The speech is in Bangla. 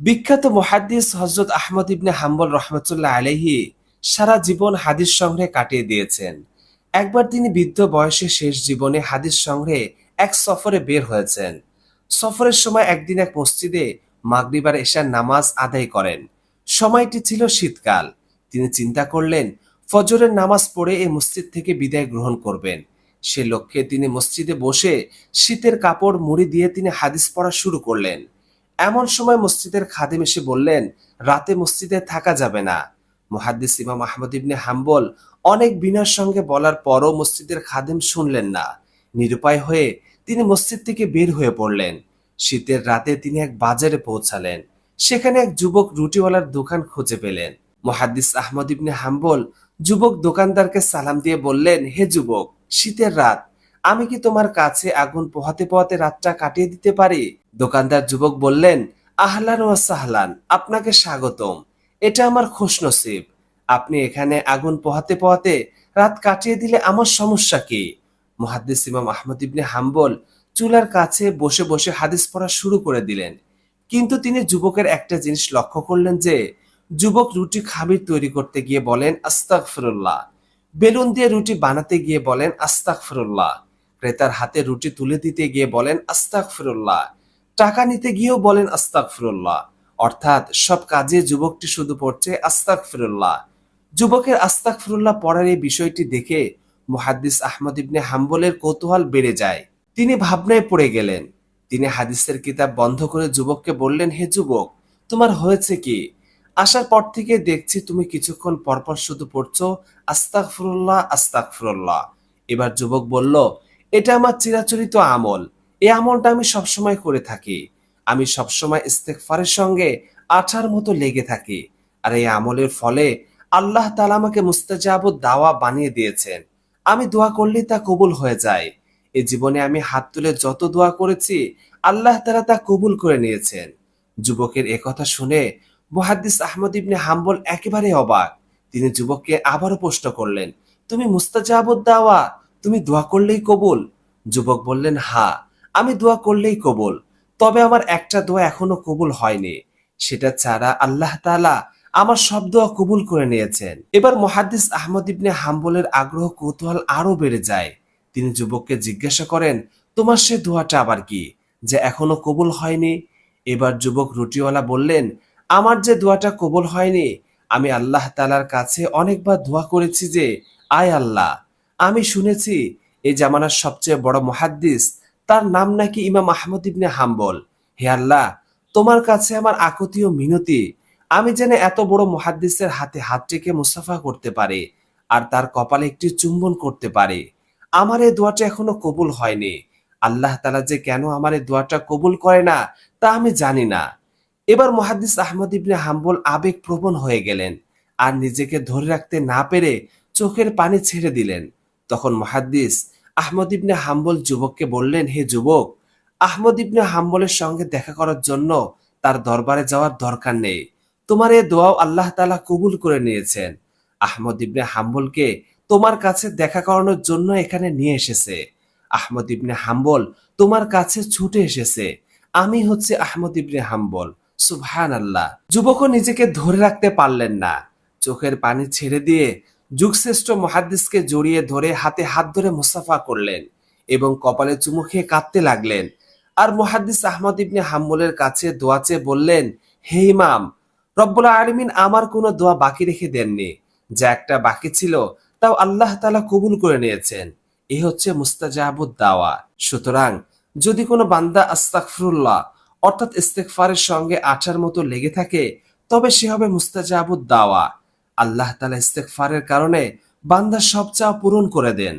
বিখ্যাত মুহাদ্দিস হজরত আহমদ ইবনে হাম্বল রহমতুল্লাহ আলাইহি সারা জীবন হাদিস সংগ্রহে কাটিয়ে দিয়েছেন। একবার তিনি বৃদ্ধ বয়সে শেষ জীবনে হাদিস সংগ্রহে এক সফরে বের হয়েছেন। সফরের সময় একদিন এক মসজিদে মাগরিবার এশার নামাজ আদায় করেন। সময়টি ছিল শীতকাল। তিনি চিন্তা করলেন, ফজরের নামাজ পড়ে এই মসজিদ থেকে বিদায় গ্রহণ করবেন। সে লক্ষ্যে তিনি মসজিদে বসে শীতের কাপড় মুড়ি দিয়ে তিনি হাদিস পড়া শুরু করলেন। এমন সময় মসজিদের খাদেম এসে বললেন, রাতে মসজিদে থাকা যাবে না। মুহাদ্দিস ইমাম আহমদ ইবনে হাম্বল অনেক বিনয়ের সঙ্গে বলার পরও মসজিদের খাদেম শুনলেন না। নিরুপায় হয়ে তিনি মসজিদ থেকে বের হয়ে পড়লেন। শীতের রাতে তিনি এক বাজারে পৌঁছালেন। সেখানে এক যুবক রুটিওয়ালার দোকান খুঁজে পেলেন। মুহাদ্দিস আহমদ ইবনে হাম্বল যুবক দোকানদারকে সালাম দিয়ে বললেন, হে যুবক, শীতের রাত, আমি কি তোমার কাছে আগুন পোহাতে পোহাতে রাতটা কাটিয়ে দিতে পারি? দোকানদার যুবক বললেন, আহলান ও সাহলান, আপনাকে স্বাগতম। এটা আমার খুশনসিব। আপনি এখানে আগুন পোহাতে পোহাতে রাত কাটিয়ে দিলে আমার সমস্যা কি? মুহাদ্দিস ইমাম আহমদ ইবনে হাম্বল চুলার কাছে বসে বসে হাদিস পড়া শুরু করে দিলেন। কিন্তু তিনি যুবকের একটা জিনিস লক্ষ্য করলেন যে, যুবক রুটি খামির তৈরি করতে গিয়ে বলেন, আস্তাগফিরুল্লাহ। বেলুন দিয়ে রুটি বানাতে গিয়ে বলেন, আস্তাগফিরুল্লাহ। ক্রেতার হাতে রুটি তুলে দিতে গিয়ে বলেন, আস্তাগফিরুল্লাহ। টাকা নিতে গিয়েও বলেন আস্তাগফিরুল্লাহ। অর্থাৎ সব কাজে যুবকটি শুধু পড়ছে আস্তাগফিরুল্লাহ। যুবকের আস্তাগফিরুল্লাহ পড়ার এই বিষয়টি দেখে মুহাদ্দিস আহমদ ইবনে হাম্বলের কৌতূহল বেড়ে যায়। তিনি ভাবনায় পড়ে গেলেন। তিনি হাদিসের কিতাব বন্ধ করে যুবককে বললেন, হে যুবক, তোমার হয়েছে কি? আসার পর থেকে দেখছি তুমি কিছুক্ষণ পরপর শুধু পড়ছো আস্তাগফিরুল্লাহ আস্তাগফিরুল্লাহ। এবার যুবক বলল, এটা আমার চিরাচরিত আমল। এই আমলটা আমি সবসময় করে থাকি। আমি সবসময় ইস্তেকফারের সঙ্গে আঠার মতো লেগে থাকি। আর এই আমলের ফলে আল্লাহ তালা আমাকে মুস্তাজাবুদ দাওয়া বানিয়ে দিয়েছেন। আমি দোয়া করলেই তা কবুল হয়ে যায়। এ জীবনে আমি হাত তুলে যত দোয়া করেছি, আল্লাহ তালা তা কবুল করে নিয়েছেন। যুবকের একথা শুনে মুহাদ্দিস আহমদ ইবনে হাম্বল একেবারে অবাক। তিনি যুবককে আবারও প্রশ্ন করলেন, তুমি মুস্তাজাবুদ দাওয়া, তুমি দোয়া করলেই কবুল? যুবক বললেন হা আমি দোয়া করলেই কবুল, তবে আমার একটা দোয়া এখনও কবুল হয়নি। সেটা ছাড়া আল্লাহ তালা আমার সব দোয়া কবুল করে নিয়েছেন। এবার মহাদ্দিস আহমদ ইবনে হাম্বলের আগ্রহ কৌতূহল আরও বেড়ে যায়। তিনি যুবককে জিজ্ঞাসা করেন, তোমার সে দোয়াটা আবার কি, যে এখনও কবুল হয়নি? এবার যুবক রুটিওয়ালা বললেন, আমার যে দোয়াটা কবুল হয়নি, আমি আল্লাহ তালার কাছে অনেকবার দোয়া করেছি যে, আয় আল্লাহ, আমি শুনেছি এই জামানার সবচেয়ে বড় মহাদ্দিস তার নাম নাকি ইমাম আহমদ ইবনে হাম্বল। হে আল্লাহ, তোমার কাছে আমার আকতি ও মিনতি। আমি যেন এত বড় মহাদ্দিসের হাতে হাত টেকে মুসাফা করতে পারি, আর তার কপালে একটি চুম্বন করতে পারি। আমার এই দোয়াটা এখনও কবুল হয়নি। আল্লাহ তালা যে কেন আমার এই দোয়াটা কবুল করে না, তা আমি জানি না। এবার মহাদ্দিস আহমদ ইবনে হাম্বল আবেগ প্রবণ হয়ে গেলেন, আর নিজেকে ধরে রাখতে না পেরে চোখের পানি ছেড়ে দিলেন। তখন মহাদ্দিস আহমদ ইবনে হাম্বল যুবককে বললেন, হে যুবক, আহমদ ইবনে হাম্বলের সঙ্গে দেখা করার জন্য তার দরবারে যাওয়ার দরকার নেই। তোমার এ দোয়াও আল্লাহ তালা কবুল করে নিয়েছেন। আহমদ ইবনে হাম্বলকে তোমার কাছে দেখা করানোর জন্য এখানে নিয়ে এসেছে। আহমদ ইবনে হাম্বল তোমার কাছে ছুটে এসেছে। আমি হচ্ছে আহমদ ইবনে হাম্বল। সুবহান আল্লাহ যুবকও নিজেকে ধরে রাখতে পারলেন না। চোখের পানি ছেড়ে দিয়ে যুগশ্রেষ্ঠ মহাদ্দিসকে জড়িয়ে ধরে হাতে হাত ধরে মুসাফা করলেন এবং কপালে চুমু খেয়ে কাঁদতে লাগলেন। আর মহাদ্দিস আহমদ ইবনে হাম্বলের কাছে দোয়া চেয়ে বললেন, হে ইমাম, রব্বুল আলমিন আমার কোনো দোয়া বাকি রেখে দেননি। যা একটা বাকি ছিল, তাও আল্লাহ তালা কবুল করে নিয়েছেন। এ হচ্ছে মুস্তাজাবুদ দাওয়া। সুতরাং যদি কোনো বান্দা আস্তাকফরুল্লাহ অর্থাৎ ইস্তেকফারের সঙ্গে আঠার মতো লেগে থাকে, তবে সে হবে মুস্তাজাবুদ দাওয়া। আল্লাহ তালা ইস্তেকফারের কারণে বান্দার সব চা পূরণ করে দেন।